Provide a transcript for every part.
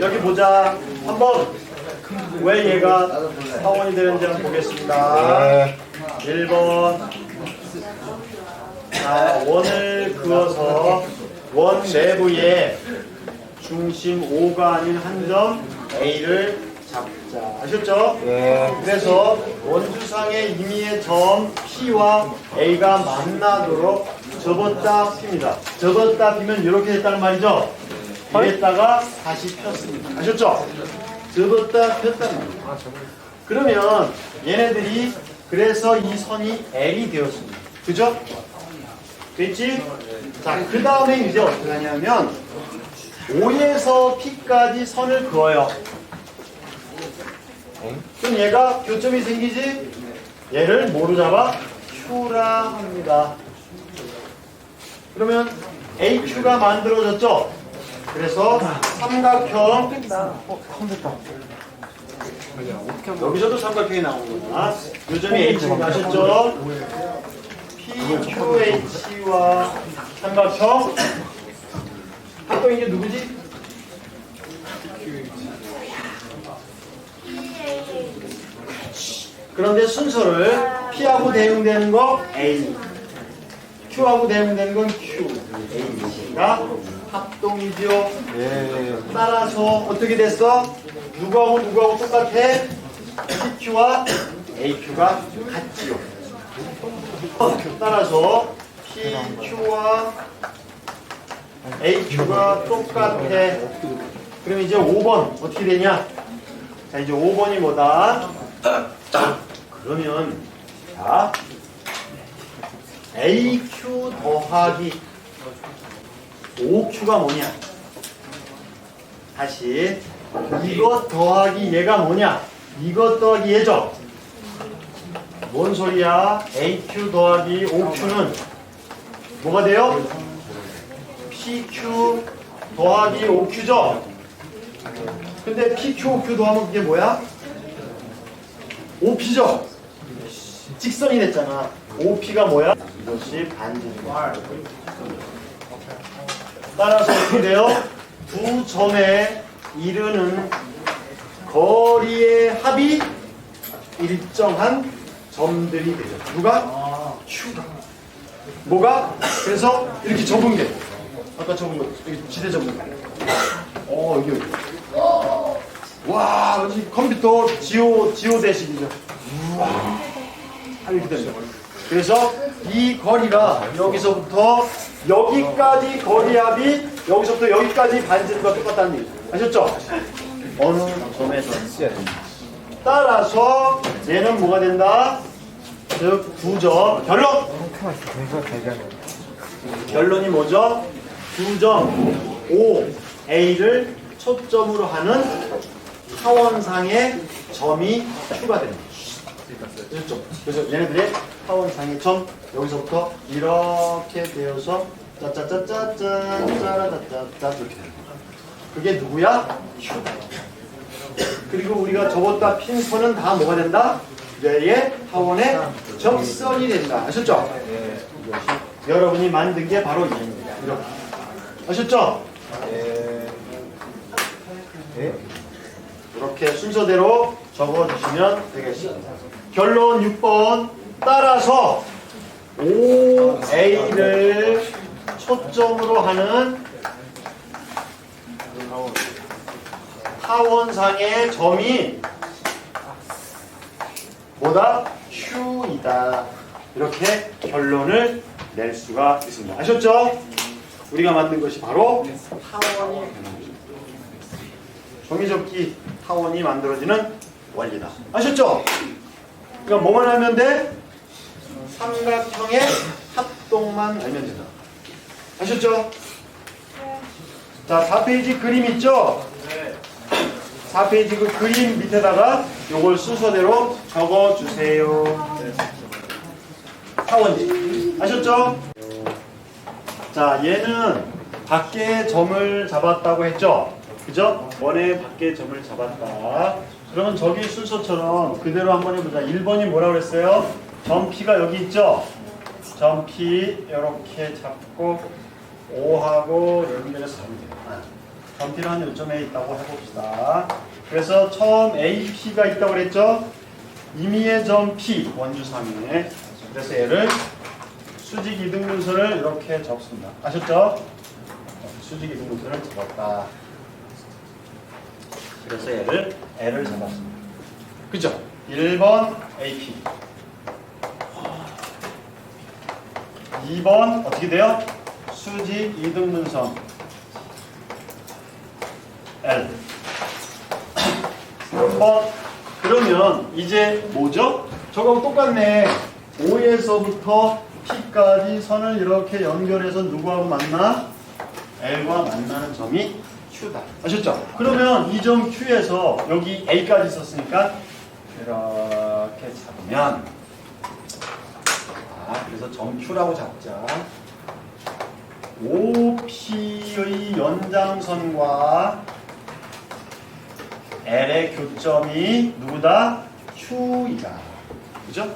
여기 보자. 한번 왜 얘가 사원이 되는지 한번 보겠습니다. 1번. 자, 원을 그어서 원 내부에 중심 O가 아닌 한 점 A를 잡 자. 아셨죠? 그래서 원주상의 임의의 점 P와 A가 만나도록 접었다 핍니다. 접었다 피면 이렇게 됐다는 말이죠. 이랬다가 다시 폈습니다. 아셨죠? 접었다 폈다는 말이에요. 그러면 얘네들이 그래서 이 선이 L이 되었습니다. 그죠? 됐지? 자, 그 다음에 이제 어떻게 하냐면 O에서 P까지 선을 그어요. 그럼 얘가 교점이 생기지? 얘를 뭐로 잡아? Q라 합니다. 그러면 AQ가 만들어졌죠? 그래서 삼각형 여기서도 삼각형이 나오는구나. 요점이 H가 아셨죠? PQH와 삼각형 합동이 이제 누구지? 그런데 순서를 P하고 대응되는 거 A, Q하고 대응되는 건 Q, A가 합동이죠. 따라서 어떻게 됐어? 누구하고 누구하고 똑같아? PQ와 AQ가 같지요. 따라서 PQ와 AQ가 똑같아. 그럼 이제 5번 어떻게 되냐? 자 이제 5번이 뭐다? 그러면 자 AQ 더하기 5Q가 뭐냐? 다시 이것 더하기 얘가 뭐냐? 이것 더하기 얘죠? 뭔 소리야? AQ 더하기 OQ는 뭐가 돼요? PQ 더하기 OQ죠? 근데 PQ, OQ 더하면 그게 뭐야? OP죠? 직선이 됐잖아. OP가 뭐야? 이것이 반지입니다. 따라서 어떻게 돼요? 두 점에 이르는 거리의 합이 일정한 점들이 되죠. 누가? Q가. 뭐가? 그래서 이렇게 접은 게 아까 접은 거 여기 지대 접은 거. 어 여기 여기. 와, 이 컴퓨터 지오 지오 대식이죠. 우와, 이렇게 됩니다. 그래서 이 거리가 여기서부터 여기까지 거리합이 여기서부터 여기까지 반지름과 똑같다는 얘기죠. 아셨죠? 어느 점에서 따라서 얘는 뭐가 된다? 즉, 두 점. 결론! 결론이 뭐죠? 두점 O, A를 초점으로 하는 타원상의 점이 Q가 됩니다. 그렇죠? 그래서 얘네들의 타원상의 점 여기서부터 이렇게 되어서 짜짜짜짜짠 짜라짜짜짜 이렇게 됩니다. 그게 누구야? 그리고 우리가 접었다 핀 선은 다 뭐가 된다? 뇌의 타원의 적선이 된다. 아셨죠? 이것이 여러분이 만든 게 바로 얘입니다. 이렇게. 아셨죠? 이렇게 순서대로 적어주시면 되겠습니다. 결론 6번 따라서 OA를 초점으로 하는 타원상의 점이 뭐다? Q이다. 이렇게 결론을 낼 수가 있습니다. 아셨죠? 우리가 만든 것이 바로 타원이. 종이접기 타원이 만들어지는 원리다. 아셨죠? 그러니까 뭐만 하면 돼? 삼각형의 합동만 알면 된다. 아셨죠? 자, 4페이지 그림 있죠? 4페이지 그 그림 밑에다가 요걸 순서대로 적어주세요. 타원지. 아셨죠? 자, 얘는 밖에 점을 잡았다고 했죠? 그죠? 원의 밖에 점을 잡았다. 그러면 저기 순서처럼 그대로 한번 해보자. 1번이 뭐라고 그랬어요? 점 P가 여기 있죠? 점 P 이렇게 잡고 O하고 연결해서 하면 돼요. 아, 점P를 한 요점에 있다고 해봅시다. 그래서 처음 AP가 있다고 그랬죠? 임의의 점 P 원주상에 그래서 얘를 수직 이등분선을 이렇게 적습니다. 아셨죠? 수직 이등분선을 적었다. 그래서 얘를 L을 잡았습니다. 그죠? 1번 AP 2번 어떻게 돼요? 수직 이등분선 L 3번 그러면 이제 뭐죠? 저거하고 똑같네 5에서부터 P까지 선을 이렇게 연결해서 누구하고 만나? L과 만나는 점이 Q다 아셨죠? 그러면 이 점 Q에서 여기 A까지 있었으니까 이렇게 잡으면 자, 그래서 점 Q라고 잡자. OP의 연장선과 L의 교점이 누구다? Q이다. 그죠?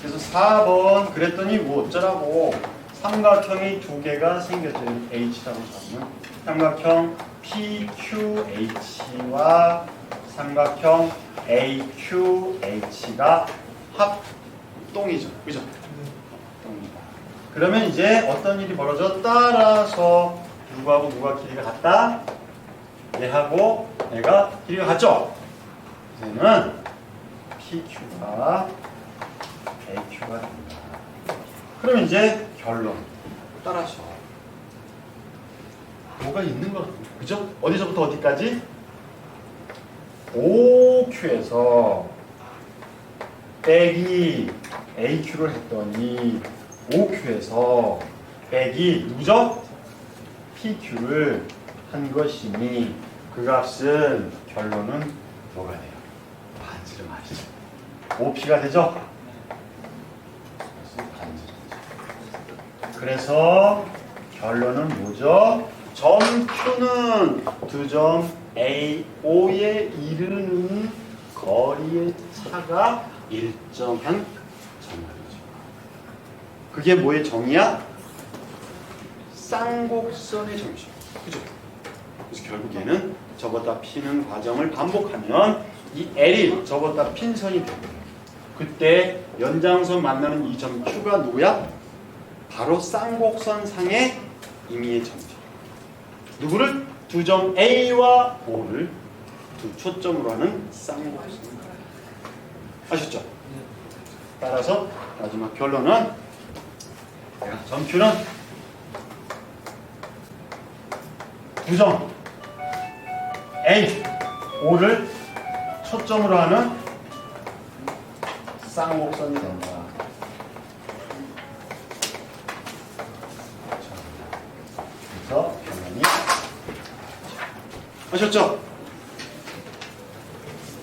그래서 4번 그랬더니 뭐 어쩌라고 삼각형이 두 개가 생겼죠. H라고 잡으면 삼각형 PQH와 삼각형 AQH가 합동이죠. 그죠? 합동이다. 그러면 이제 어떤 일이 벌어져? 따라서 누구하고 누가 길이가 같다? 얘하고 얘가 길이가 같죠? 얘는 PQ가 AQ가 됩니다. 그럼 이제 결론. 따라서 뭐가 있는 것 같아요. 그죠? 어디서부터 어디까지? OQ에서 빼기 AQ를 했더니 OQ에서 빼기 누구죠? PQ를 한 것이니 그 값은 결론은 뭐가 돼요? 반지름 아시죠? OP가 되죠? 그래서 결론은 뭐죠? 점 Q는 두 점 A, O에 이르는 거리의 차가 일정한 정말이죠. 그게 뭐의 정이야? 쌍곡선의 정이죠. 그죠? 그래서 결국 얘는 접었다 피는 과정을 반복하면 이 L이 접었다 핀 선이 되고 그때 연장선 만나는 이 점 Q가 누구야? 바로 쌍곡선 상의 임의의 점이죠. 누구를? 두 점 A와 O를 두 초점으로 하는 쌍곡선. 아셨죠? 따라서 마지막 결론은 점 Q는 두 점 A, O를 초점으로 하는 쌍곡선이 된다. 그래서 결론이 아셨죠?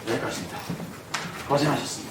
여기까지입니다. 고생하셨습니다.